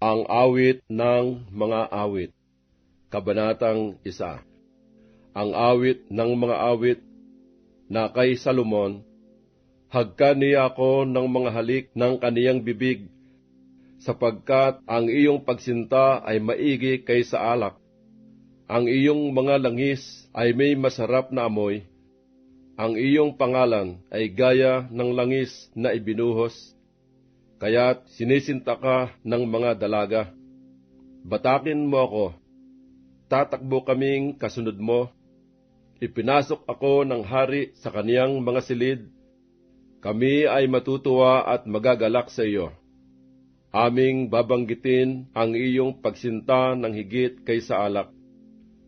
Ang awit ng mga awit. Kabanatang isa. Ang awit ng mga awit na kay Salomon, Hagka niya ako ng mga halik ng kaniyang bibig, sapagkat ang iyong pagsinta ay maigi kaysa alak. Ang iyong mga langis ay may masarap na amoy. Ang iyong pangalan ay gaya ng langis na ibinuhos kaya't sinisinta ka ng mga dalaga. Batakin mo ako, tatakbo kaming kasunod mo. Ipinasok ako ng hari sa kaniyang mga silid. Kami ay matutuwa at magagalak sa iyo. Aming babanggitin ang iyong pagsinta ng higit kaysa alak.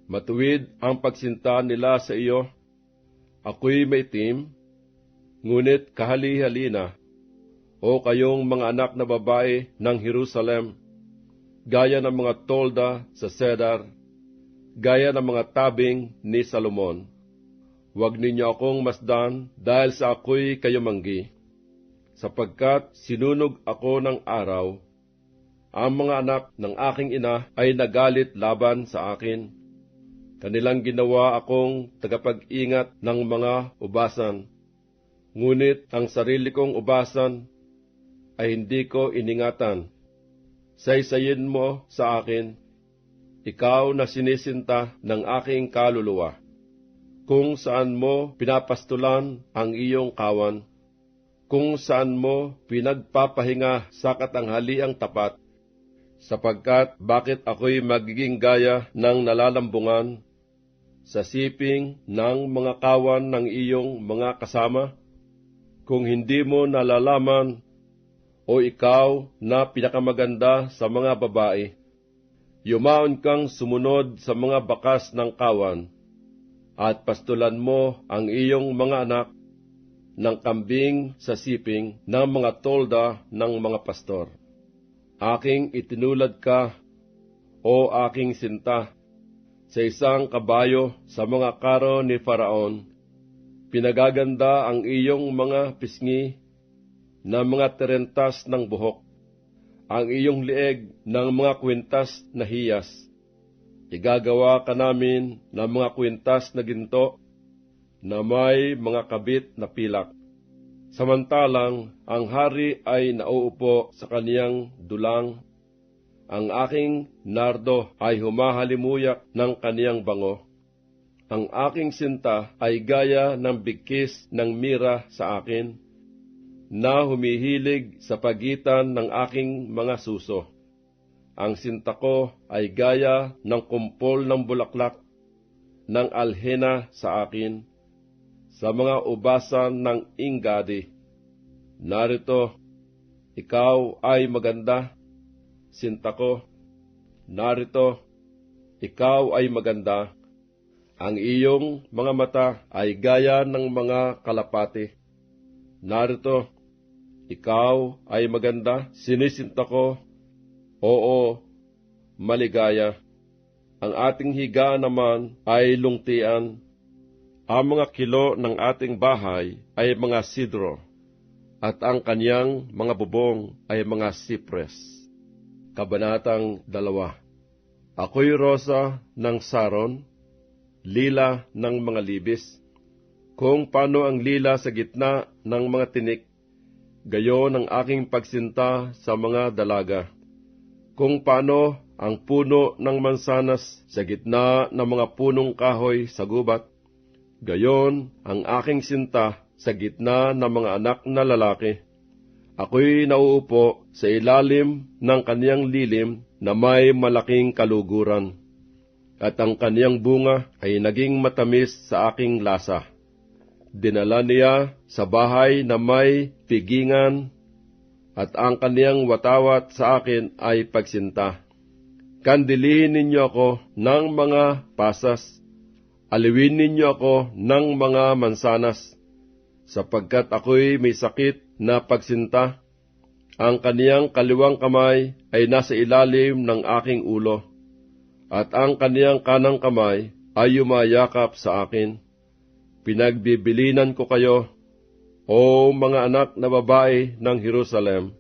Matuwid ang pagsinta nila sa iyo. Ako'y maitim, ngunit kahali-halina o kayong mga anak na babae ng Jerusalem, gaya ng mga tolda sa Cedar, gaya ng mga tabing ni Salomon. Huwag ninyo akong masdan dahil sa ako'y kayumanggi, sapagkat sinunog ako ng araw. Ang mga anak ng aking ina ay nagalit laban sa akin. Kanilang ginawa akong tagapag-ingat ng mga ubasan. Ngunit ang sarili kong ubasan ay hindi ko iningatan. Saysayin mo sa akin, ikaw na sinisinta ng aking kaluluwa, kung saan mo pinapastulan ang iyong kawan, kung saan mo pinagpapahinga sa katanghaliang tapat, sapagkat bakit ako'y magiging gaya ng nalalambungan sa siping ng mga kawan ng iyong mga kasama? Kung hindi mo nalalaman o ikaw na pinakamaganda sa mga babae, yumaon kang sumunod sa mga bakas ng kawan, at pastulan mo ang iyong mga anak ng kambing sa siping ng mga tolda ng mga pastor. Aking itinulad ka, o aking sinta, sa isang kabayo sa mga karo ni Faraon. Pinagaganda ang iyong mga pisngi na mga terentas ng buhok, ang iyong lieg ng mga kwintas na hiyas. Igagawa ka namin ng mga kwintas na ginto na may mga kabit na pilak. Samantalang ang hari ay nauupo sa kaniyang dulang, ang aking nardo ay humahalimuyak ng kaniyang bango. Ang aking sinta ay gaya ng bigkis ng mira sa akin na humihilig sa pagitan ng aking mga suso. Ang sinta ko ay gaya ng kumpol ng bulaklak ng alhena sa akin, sa mga ubasan ng ingadi. Narito, ikaw ay maganda, sinta ko. Narito, ikaw ay maganda. Ang iyong mga mata ay gaya ng mga kalapati. Narito, ikaw ay maganda, sinisinta ko. Oo, maligaya. Ang ating higa naman ay lungtian. Ang mga kilo ng ating bahay ay mga sidro, at ang kanyang mga bubong ay mga sipres. Kabanatang dalawa. Ako'y rosa ng saron, lila ng mga libis. Kung paano ang lila sa gitna ng mga tinik, gayon ang aking pagsinta sa mga dalaga. Kung paano ang puno ng mansanas sa gitna ng mga punong kahoy sa gubat, gayon ang aking sinta sa gitna ng mga anak na lalaki. Ako'y nauupo sa ilalim ng kaniyang lilim na may malaking kaluguran, at ang kaniyang bunga ay naging matamis sa aking lasa dinala niya sa bahay na may pigingan at ang kaniyang watawat sa akin ay pagsinta. Kandilihin ninyo ako ng mga pasas, aliwin ninyo ako ng mga mansanas, sapagkat ako'y may sakit na pagsinta. Ang kaniyang kaliwang kamay ay nasa ilalim ng aking ulo, at ang kaniyang kanang kamay ay yumayakap sa akin Pinagbibilinan ko kayo, o mga anak na babae ng Jerusalem,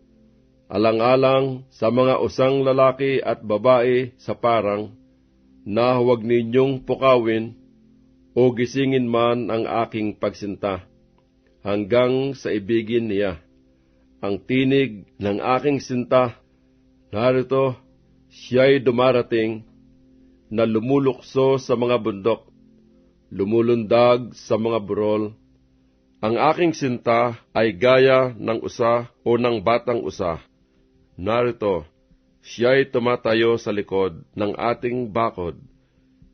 alang-alang sa mga usang lalaki at babae sa parang, na huwag ninyong pukawin o gisingin man ang aking pagsinta, hanggang sa ibigin niya. Ang tinig ng aking sinta, narito, siya'y dumarating, na lumulukso sa mga bundok, lumulundag sa mga burol. Ang aking sinta ay gaya ng usa o ng batang usa. Narito, siya'y tumatayo sa likod ng ating bakod.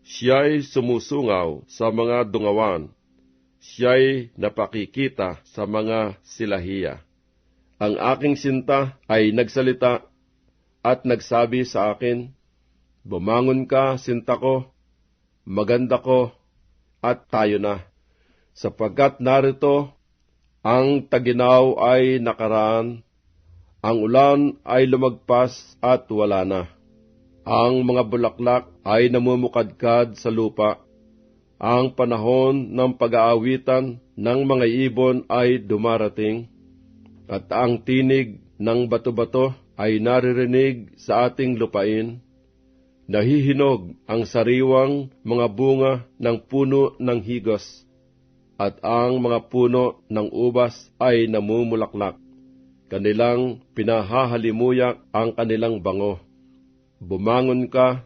Siya'y sumusungaw sa mga dungawan. Siya'y napakikita sa mga silahiya. Ang aking sinta ay nagsalita at nagsabi sa akin, Bumangon ka, sinta ko, maganda ko, at tayo na. Sapagkat narito, ang taginaw ay nakaraan, ang ulan ay lumagpas at wala na. Ang mga bulaklak ay namumukadkad sa lupa. Ang panahon ng pag-aawitan ng mga ibon ay dumarating, at ang tinig ng bato-bato ay naririnig sa ating lupain nahihinog ang sariwang mga bunga ng puno ng higos, at ang mga puno ng ubas ay namumulaklak. Kanilang pinahahalimuyak ang kanilang bango. Bumangon ka,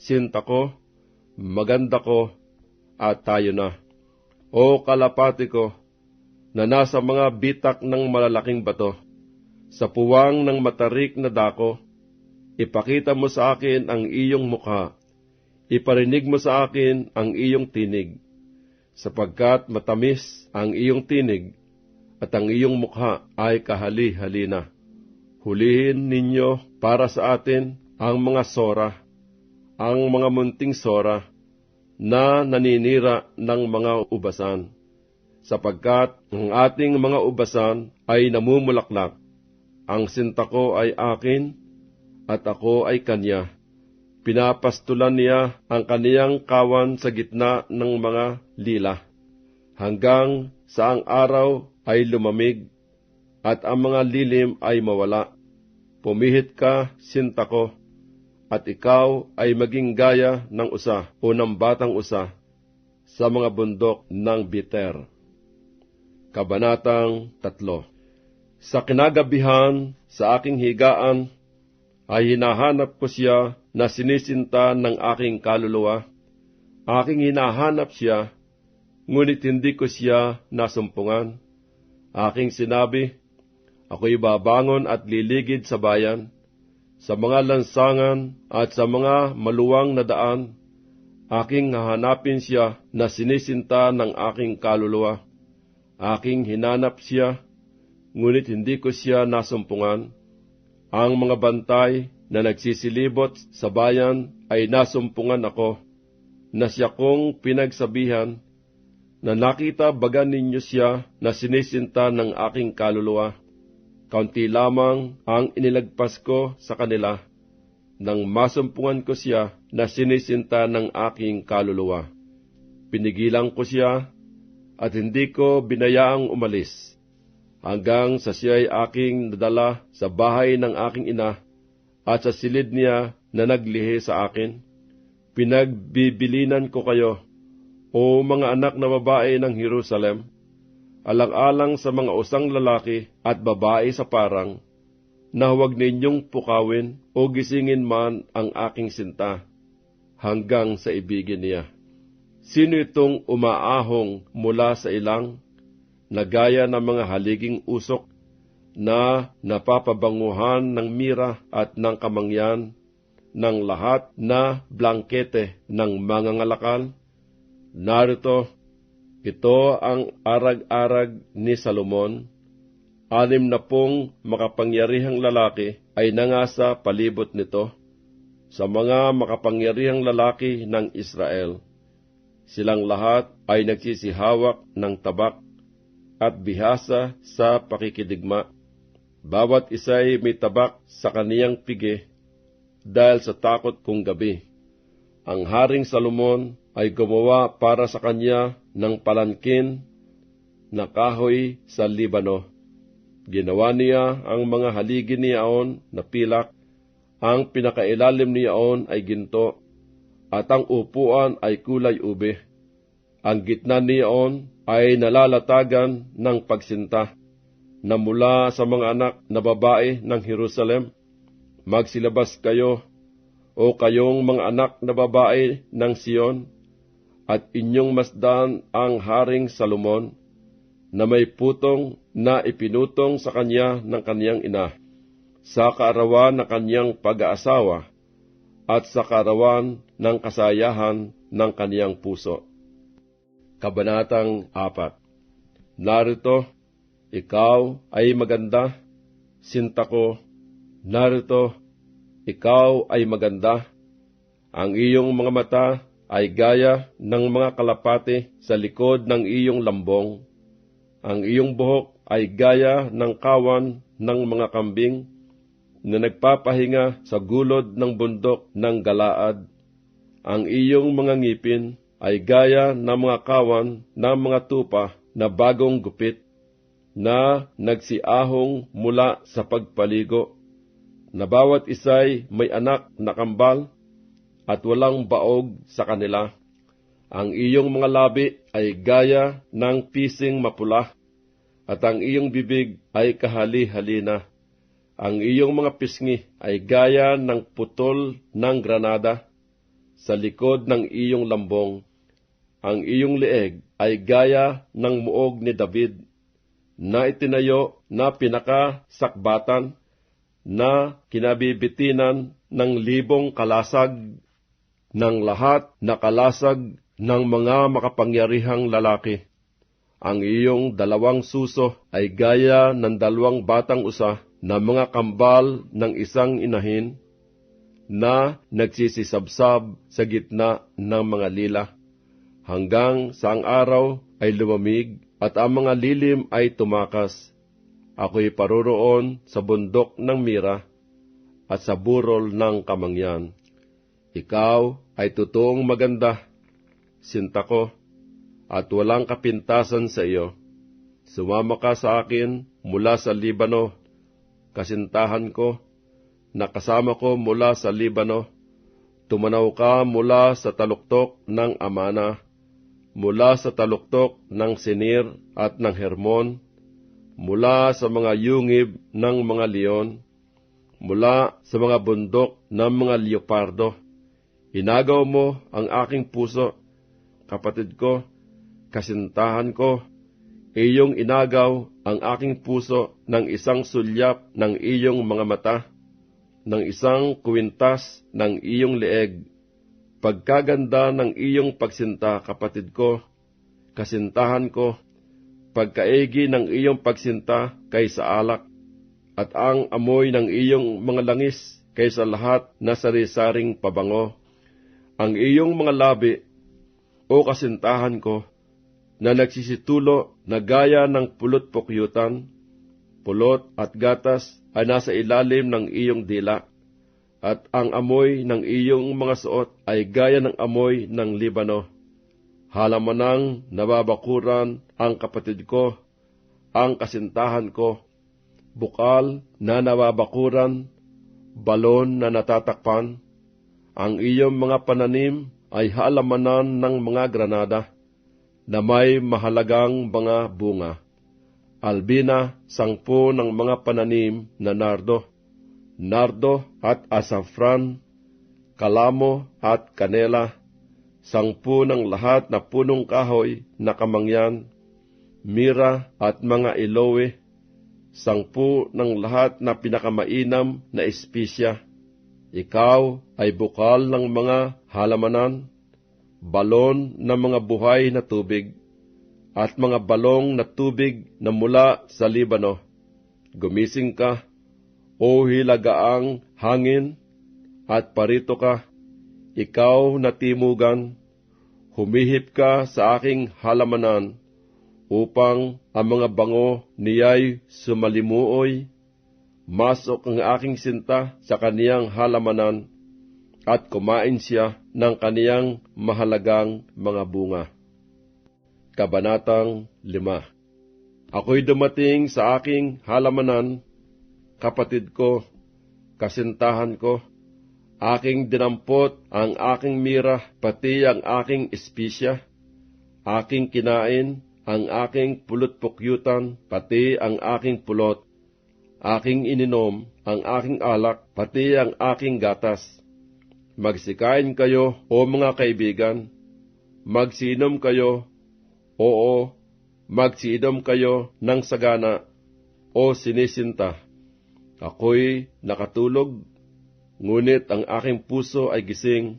sinta ko, maganda ko, at tayo na. O kalapati ko, na nasa mga bitak ng malalaking bato, sa puwang ng matarik na dako, Ipakita mo sa akin ang iyong mukha. Iparinig mo sa akin ang iyong tinig, sapagkat matamis ang iyong tinig at ang iyong mukha ay kahali-halina. Hulihin ninyo para sa atin ang mga sora, ang mga munting sora na naninira ng mga ubasan, sapagkat ang ating mga ubasan ay namumulaklak. Ang sinta ko ay akin, at ako ay kanya. Pinapastulan niya ang kaniyang kawan sa gitna ng mga lila, hanggang sa ang araw ay lumamig at ang mga lilim ay mawala. Pumihit ka, sinta ko, at ikaw ay maging gaya ng usa o ng batang usa sa mga bundok ng Biter. Kabanatang 3 Sa kinagabihan, sa aking higaan, ay hinahanap ko siya na sinisinta ng aking kaluluwa. Aking hinahanap siya, ngunit hindi ko siya nasumpungan. Aking sinabi, ako'y babangon at liligid sa bayan, sa mga lansangan at sa mga maluwang na daan, aking hahanapin siya na sinisinta ng aking kaluluwa. Aking hinanap siya, ngunit hindi ko siya nasumpungan ang mga bantay na nagsisilibot sa bayan ay nasumpungan ako, na siya kong pinagsabihan, na nakita baga ninyo siya na sinisinta ng aking kaluluwa. Kaunti lamang ang inilagpas ko sa kanila, nang masumpungan ko siya na sinisinta ng aking kaluluwa. Pinigilan ko siya at hindi ko binayaang umalis hanggang sa siya'y aking nadala sa bahay ng aking ina at sa silid niya na naglihi sa akin. Pinagbibilinan ko kayo, o mga anak na babae ng Jerusalem, alang-alang sa mga usang lalaki at babae sa parang, na huwag ninyong pukawin o gisingin man ang aking sinta, hanggang sa ibigin niya. Sino itong umaahong mula sa ilang na gaya ng mga haliging usok na napapabanguhan ng mira at ng kamangyan ng lahat na blankete ng mga ngalakal. Narito, ito ang arag-arag ni Salomon. Anim na pong makapangyarihang lalaki ay nangasa palibot nito sa mga makapangyarihang lalaki ng Israel. Silang lahat ay nagsisihawak ng tabak at bihasa sa pakikidigma. Bawat isa'y may tabak sa kaniyang pigi dahil sa takot kong gabi. Ang Haring Salomon ay gumawa para sa kanya ng palankin na kahoy sa Libano. Ginawa niya ang mga haligi niyaon na pilak, ang pinakailalim niyaon ay ginto, at ang upuan ay kulay ube. Ang gitna niyaon ay nalalatagan ng pagsinta na mula sa mga anak na babae ng Jerusalem. Magsilabas kayo, o kayong mga anak na babae ng Siyon, at inyong masdan ang Haring Salomon, na may putong na ipinutong sa kanya ng kanyang ina, sa kaarawan ng kanyang pag-aasawa, at sa kaarawan ng kasayahan ng kanyang puso. Kabanatang 4 Narito, ikaw ay maganda, sinta ko, narito, ikaw ay maganda. Ang iyong mga mata ay gaya ng mga kalapate sa likod ng iyong lambong. Ang iyong buhok ay gaya ng kawan ng mga kambing na nagpapahinga sa gulod ng bundok ng Galaad. Ang iyong mga ngipin ay gaya ng mga kawan ng mga tupa na bagong gupit na nagsiahong mula sa pagpaligo, na bawat isay may anak na kambal at walang baog sa kanila. Ang iyong mga labi ay gaya ng pising mapula, at ang iyong bibig ay kahali-halina. Ang iyong mga pisngi ay gaya ng putol ng granada sa likod ng iyong lambong. Ang iyong leeg ay gaya ng muog ni David na itinayo na pinakasakbatan na kinabibitinan ng libong kalasag ng lahat na kalasag ng mga makapangyarihang lalaki. Ang iyong dalawang suso ay gaya ng dalawang batang usa na mga kambal ng isang inahin na nagsisisabsab sa gitna ng mga lila hanggang sa ang araw ay lumamig at ang mga lilim ay tumakas. Ako'y paroroon sa bundok ng mira at sa burol ng kamangyan. Ikaw ay totoong maganda, sinta ko, at walang kapintasan sa iyo. Sumama ka sa akin mula sa Libano, kasintahan ko, nakasama ko mula sa Libano, tumanaw ka mula sa taluktok ng Amana, mula sa taluktok ng Sinir at ng Hermon, mula sa mga yungib ng mga leon, mula sa mga bundok ng mga leopardo. Inagaw mo ang aking puso, kapatid ko, kasintahan ko, iyong inagaw ang aking puso ng isang sulyap ng iyong mga mata, ng isang kuwintas ng iyong leeg, pagkaganda ng iyong pagsinta, kapatid ko, kasintahan ko, pagkaigi ng iyong pagsinta kaysa alak, at ang amoy ng iyong mga langis kaysa lahat na sari-saring pabango. Ang iyong mga labi, o kasintahan ko, na nagsisitulo na gaya ng pulot pukyutan, pulot at gatas ay nasa ilalim ng iyong dila, at ang amoy ng iyong mga suot ay gaya ng amoy ng Libano. Halamanang nababakuran ang kapatid ko, ang kasintahan ko, bukal na nababakuran, balon na natatakpan, ang iyong mga pananim ay halamanan ng mga granada na may mahalagang mga bunga. Albina, sangpo ng mga pananim na nardo, nardo at asafran, kalamo at kanela, sangpo ng lahat na punong kahoy na kamangyan, mira at mga ilowe, sangpo ng lahat na pinakamainam na espisya. Ikaw ay bukal ng mga halamanan, balon ng mga buhay na tubig, at mga balong na tubig na mula sa Libano. Gumising ka, o hilagaang hangin, at parito ka, ikaw na timugan, humihip ka sa aking halamanan, upang ang mga bango niya'y sumalimuoy, masok ang aking sinta sa kaniyang halamanan, at kumain siya ng kaniyang mahalagang mga bunga. Kabanatang 5 Ako'y dumating sa aking halamanan, kapatid ko, kasintahan ko, aking dinampot ang aking mira, pati ang aking espisya, aking kinain ang aking pulot-pukyutan, pati ang aking pulot, aking ininom ang aking alak, pati ang aking gatas. Magsikain kayo, o mga kaibigan, magsinom kayo, oo, magsinom kayo ng sagana, o sinisinta. Ako'y nakatulog, ngunit ang aking puso ay gising.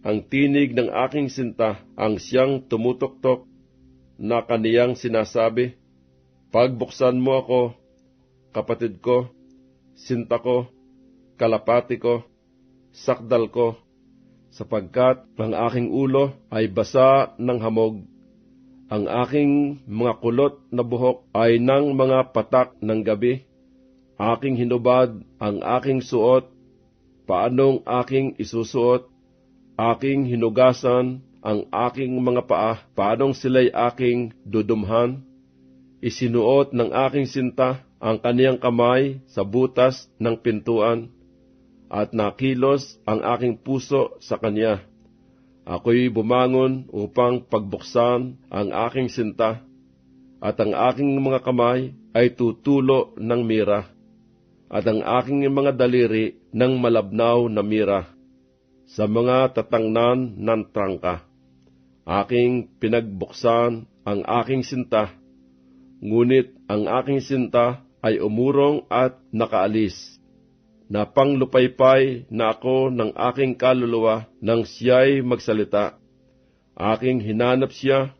Ang tinig ng aking sinta ang siyang tumutok-tok na kaniyang sinasabi, Pagbuksan mo ako, kapatid ko, sinta ko, kalapati ko, sakdal ko, sapagkat ang aking ulo ay basa ng hamog. Ang aking mga kulot na buhok ay ng mga patak ng gabi. Aking hinubad ang aking suot, paanong aking isusuot, aking hinugasan ang aking mga paa, paanong sila'y aking dudumhan. Isinuot ng aking sinta ang kaniyang kamay sa butas ng pintuan at nakilos ang aking puso sa kanya. Ako'y bumangon upang pagbuksan ang aking sinta, at ang aking mga kamay ay tutulo ng mira, at ang aking mga daliri ng malabnaw na mira, sa mga tatangnan ng trangka. Aking pinagbuksan ang aking sinta, ngunit ang aking sinta ay umurong at nakaalis na panglupaypay na ako ng aking kaluluwa nang siya'y magsalita. Aking hinanap siya,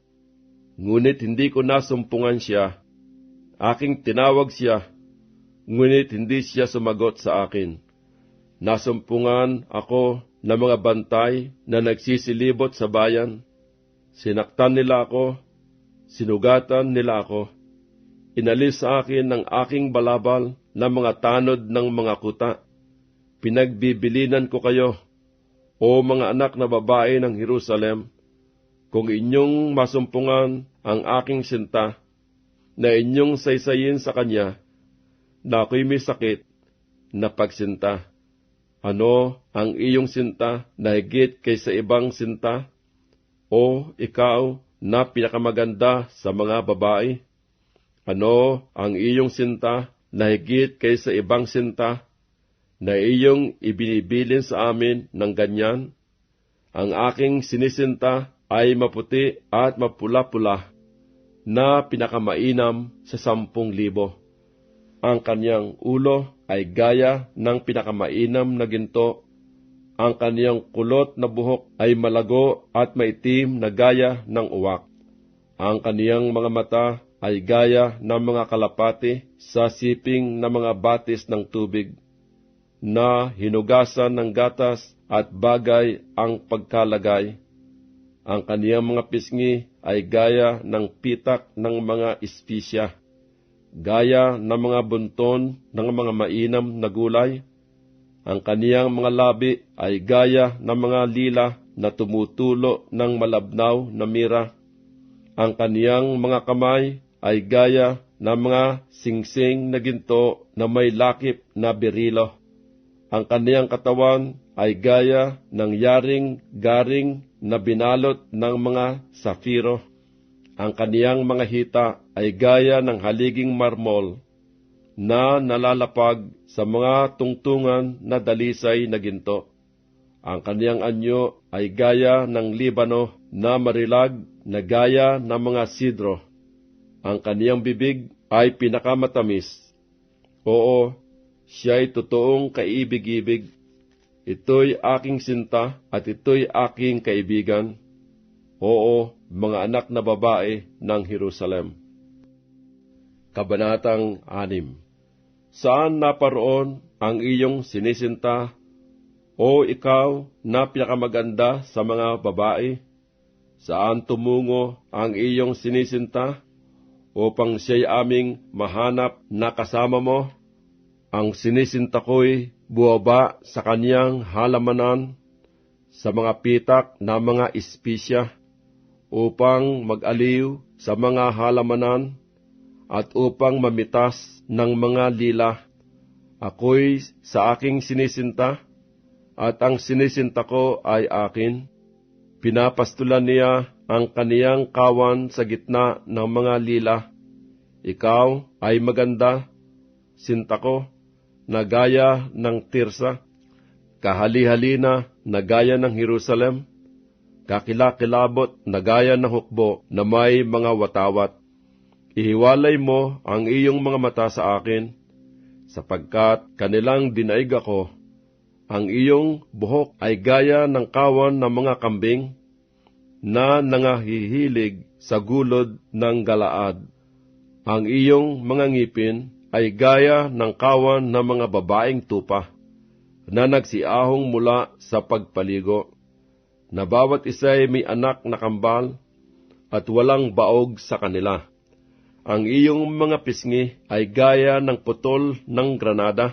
ngunit hindi ko nasumpungan siya. Aking tinawag siya, ngunit hindi siya sumagot sa akin. Nasumpungan ako ng mga bantay na nagsisilibot sa bayan. Sinaktan nila ako, sinugatan nila ako. Inalis sa akin ng aking balabal na mga tanod ng mga kuta. Pinagbibilinan ko kayo, o mga anak na babae ng Jerusalem, kung inyong masumpungan ang aking sinta, na inyong saysayin sa kanya, na ako'y may sakit na pagsinta. Ano ang iyong sinta na higit kaysa ibang sinta? O ikaw na pinakamaganda sa mga babae? Ano ang iyong sinta na higit kaysa ibang sinta na iyong ibinibilin sa amin ng ganyan? Ang aking sinisinta ay maputi at mapula-pula na pinakamainam sa sampung libo. Ang kanyang ulo ay gaya ng pinakamainam na ginto. Ang kaniyang kulot na buhok ay malago at maitim na gaya ng uwak. Ang kaniyang mga mata ay gaya ng mga kalapati sa siping na mga batis ng tubig, na hinugasan ng gatas at bagay ang pagkalagay. Ang kaniyang mga pisngi ay gaya ng pitak ng mga espisya, gaya ng mga bunton ng mga mainam na gulay. Ang kaniyang mga labi ay gaya ng mga lila na tumutulo ng malabnaw na mira. Ang kaniyang mga kamay ay gaya ng mga singsing na ginto na may lakip na berilo. Ang kaniyang katawan ay gaya ng yaring garing na binalot ng mga safiro. Ang kaniyang mga hita ay gaya ng haliging marmol na nalalapag sa mga tungtungan na dalisay na ginto. Ang kaniyang anyo ay gaya ng Libano na marilag na gaya ng mga sidro. Ang kaniyang bibig ay pinakamatamis. Oo, siya'y totoong kaibig-ibig Ito'y aking sinta at ito'y aking kaibigan. Oo, mga anak na babae ng Jerusalem. Kabanatang 6 Saan naparoon ang iyong sinisinta, o ikaw na pinakamaganda sa mga babae? Saan tumungo ang iyong sinisinta, upang siya'y aming mahanap na kasama mo? Ang sinisinta ko'y buwaba sa kaniyang halamanan sa mga pitak na mga espisya upang mag-aliw sa mga halamanan. At upang mamitas ng mga lila. Ako'y sa aking sinisinta, at ang sinisinta ko ay akin. Pinapastulan niya ang kaniyang kawan sa gitna ng mga lila. Ikaw ay maganda, sinta ko, na gaya ng Tirsa, kahali-halina na gaya ng Jerusalem, kakilakilabot na gaya ng hukbo na may mga watawat. Ihiwalay mo ang iyong mga mata sa akin, sapagkat kanilang dinaig ako. Ang iyong buhok ay gaya ng kawan ng mga kambing na nangahihilig sa gulod ng galaad. Ang iyong mga ngipin ay gaya ng kawan ng mga babaeng tupa na nagsiahong mula sa pagpaligo, na bawat isa'y may anak na kambal at walang baog sa kanila. Ang iyong mga pisngi ay gaya ng putol ng granada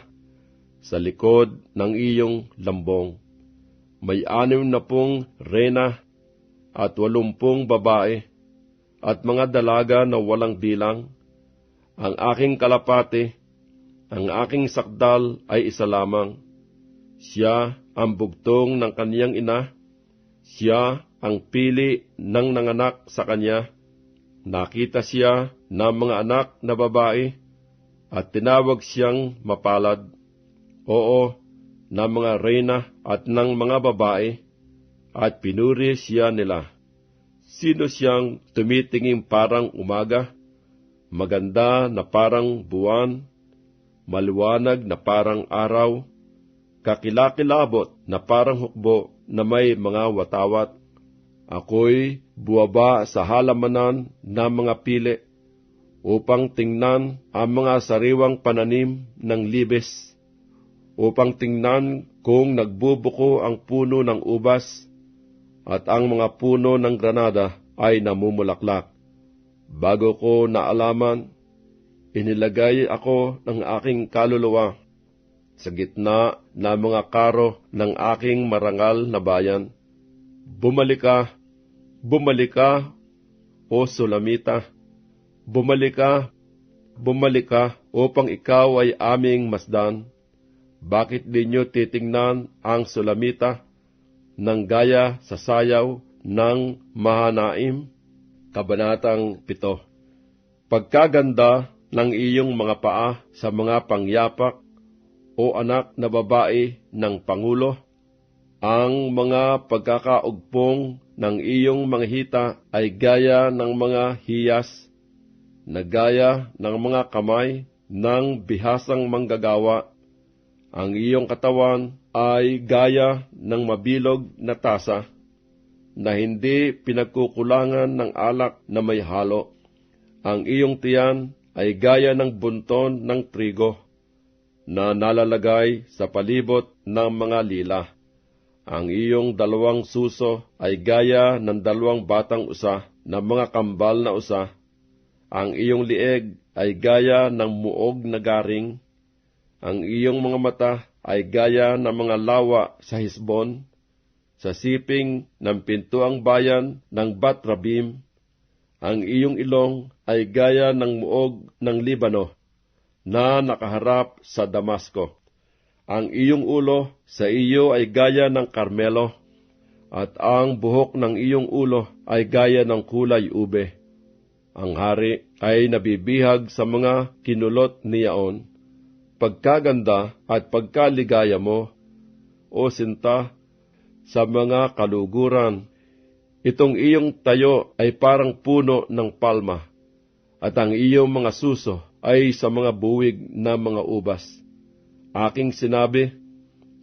sa likod ng iyong lambong. May anim na pong rena at walumpung babae at mga dalaga na walang bilang. Ang aking kalapate, ang aking sakdal ay isa lamang. Siya ang bugtong ng kaniyang ina, siya ang pili ng nanganak sa kanya. Nakita siya ng mga anak na babae at tinawag siyang mapalad. Oo, ng mga reyna at ng mga babae at pinuri siya nila. Sino siyang tumitingin parang umaga, maganda na parang buwan, maliwanag na parang araw, kakilakilabot na parang hukbo na may mga watawat. Ako'y buwaba sa halamanan na mga pili upang tingnan ang mga sariwang pananim ng libes, upang tingnan kung nagbubuko ang puno ng ubas at ang mga puno ng granada ay namumulaklak. Bago ko naalaman, inilagay ako ng aking kaluluwa sa gitna ng mga karo ng aking marangal na bayan. Bumalik ka, bumalik ka, o Sulamita. Bumalik ka, bumalik ka, upang ikaw ay aming masdan. Bakit di nyo titingnan ang Sulamita ng gaya sa sayaw ng Mahanaim? Kabanatang 7 Pagkaganda ng iyong mga paa sa mga pangyapak o anak na babae ng Pangulo, ang mga pagkakaugpong ng iyong mga hita ay gaya ng mga hiyas, na gaya ng mga kamay ng bihasang manggagawa. Ang iyong katawan ay gaya ng mabilog na tasa, na hindi pinagkukulangan ng alak na may halo. Ang iyong tiyan ay gaya ng bunton ng trigo na nalalagay sa palibot ng mga lila. Ang iyong dalawang suso ay gaya ng dalawang batang usa na mga kambal na usa. Ang iyong lieg ay gaya ng muog na garing. Ang iyong mga mata ay gaya ng mga lawa sa Hisbon, sa siping ng pintuang bayan ng Batrabim. Ang iyong ilong ay gaya ng muog ng Libano na nakaharap sa Damasco. Ang iyong ulo sa iyo ay gaya ng karmelo, at ang buhok ng iyong ulo ay gaya ng kulay ube. Ang hari ay nabibihag sa mga kinulot niyaon. Pagkaganda at pagkaligaya mo, o sinta, sa mga kaluguran. Itong iyong tayo ay parang puno ng palma, at ang iyong mga suso ay sa mga buwig na mga ubas. Aking sinabi,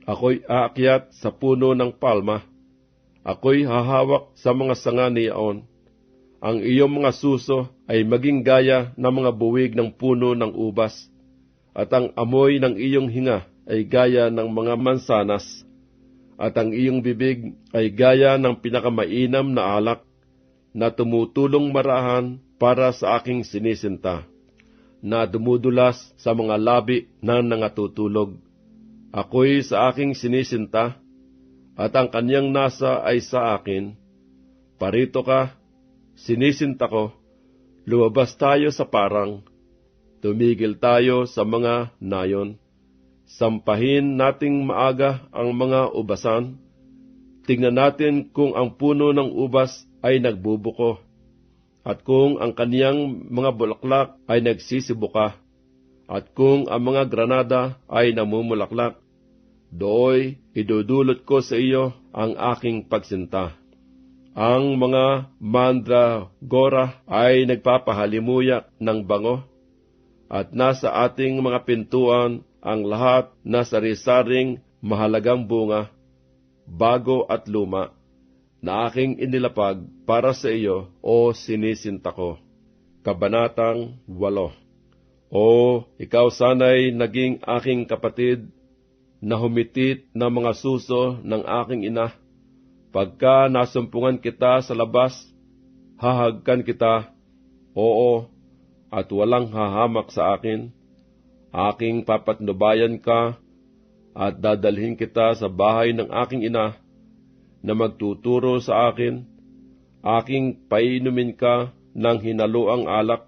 ako'y aakyat sa puno ng palma. Ako'y hahawak sa mga sanga niyaon. Ang iyong mga suso ay maging gaya ng mga buwig ng puno ng ubas, at ang amoy ng iyong hinga ay gaya ng mga mansanas, at ang iyong bibig ay gaya ng pinakamainam na alak na tumutulong marahan para sa aking sinisinta na dumudulas sa mga labi na nangatutulog. Ako'y sa aking sinisinta, at ang kanyang nasa ay sa akin. Parito ka, sinisinta ko, lumabas tayo sa parang, tumigil tayo sa mga nayon. Sampahin nating maaga ang mga ubasan. Tingnan natin kung ang puno ng ubas ay nagbubuko at kung ang kaniyang mga bulaklak ay nagsisibuka at kung ang mga granada ay namumulaklak. Dooy idudulot ko sa iyo ang aking pagsinta. Ang mga mandragora ay nagpapahalimuyak ng bango at nasa ating mga pintuan ang lahat na sari-saring mahalagang bunga, bago at luma, na aking inilapag para sa iyo o sinisinta ko. Kabanatang 8 O ikaw sana'y naging aking kapatid na humitit ng mga suso ng aking ina. Pagka nasumpungan kita sa labas, hahagkan kita, oo, at walang hahamak sa akin. Aking papatnubayan ka at dadalhin kita sa bahay ng aking ina na magtuturo sa akin. Aking painumin ka ng hinaluang alak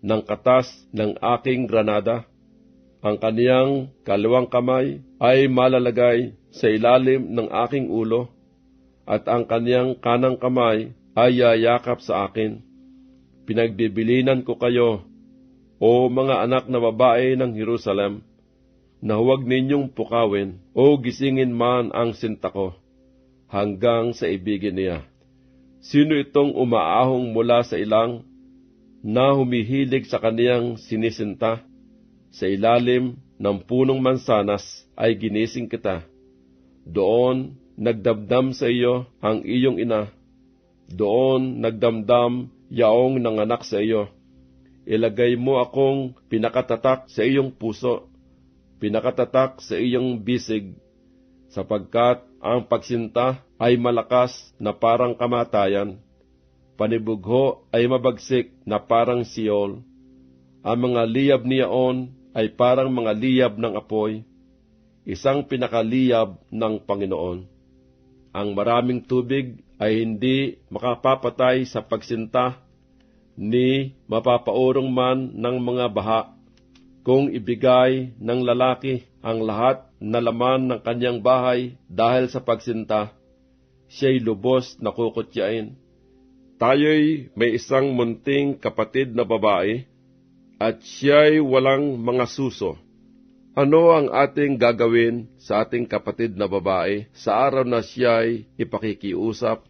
ng katas ng aking granada. Ang kaniyang kaliwang kamay ay malalagay sa ilalim ng aking ulo at ang kaniyang kanang kamay ay yayakap sa akin pinagbibilinan ko kayo, o mga anak na babae ng Jerusalem, na huwag ninyong pukawin o gisingin man ang sinta ko, hanggang sa ibigin niya. Sino itong umaahong mula sa ilang, na humihilig sa kaniyang sinisinta? Sa ilalim ng punong mansanas ay ginising kita. Doon nagdamdam sa iyo ang iyong ina. Doon nagdamdam yaong nanganak sa iyo. Ilagay mo akong pinakatatak sa iyong puso, pinakatatak sa iyong bisig, sapagkat ang pagsinta ay malakas na parang kamatayan, panibugho ay mabagsik na parang siyol, ang mga liyab niyaon ay parang mga liyab ng apoy, isang pinakaliyab ng Panginoon. Ang maraming tubig ay hindi makapapatay sa pagsinta ni mapapaurong man ng mga baha kung ibigay ng lalaki ang lahat na laman ng kanyang bahay dahil sa pagsinta, siya'y lubos na kukutyain. Tayo'y may isang munting kapatid na babae at siya'y walang mga suso. Ano ang ating gagawin sa ating kapatid na babae sa araw na siya'y ipakikiusap?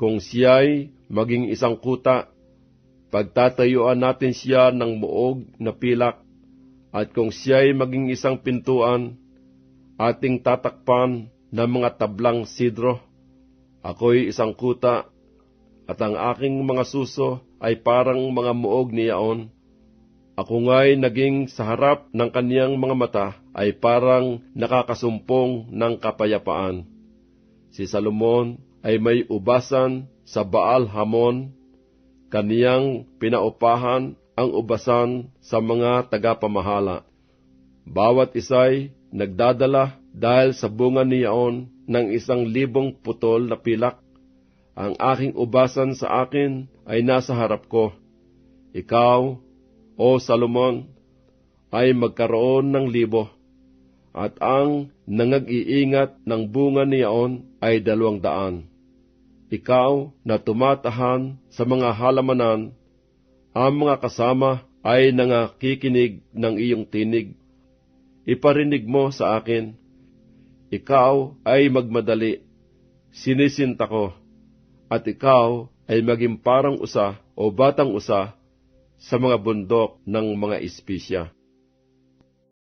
Kung siya'y maging isang kuta, pagtatayuan natin siya ng muog na pilak, at kung siya'y maging isang pintuan, ating tatakpan ng mga tablang sidro. Ako'y isang kuta, at ang aking mga suso ay parang mga muog niyaon. Ako nga'y naging sa harap ng kaniyang mga mata ay parang nakakasumpong ng kapayapaan. Si Salomon ay may ubasan sa Baal Hamon, kaniyang pinaupahan ang ubasan sa mga tagapamahala. Bawat isa'y nagdadala dahil sa bunga niyaon ng isang libong putol na pilak. Ang aking ubasan sa akin ay nasa harap ko. Ikaw, o Salomon, ay magkaroon ng libo, at ang nangag-iingat ng bunga niyaon ay dalawang daan. Ikaw na tumatahan sa mga halamanan, ang mga kasama ay nangakikinig ng iyong tinig. Iparinig mo sa akin, ikaw ay magmadali, sinisinta ko, at ikaw ay maging parang usa o batang usa sa mga bundok ng mga ispisya.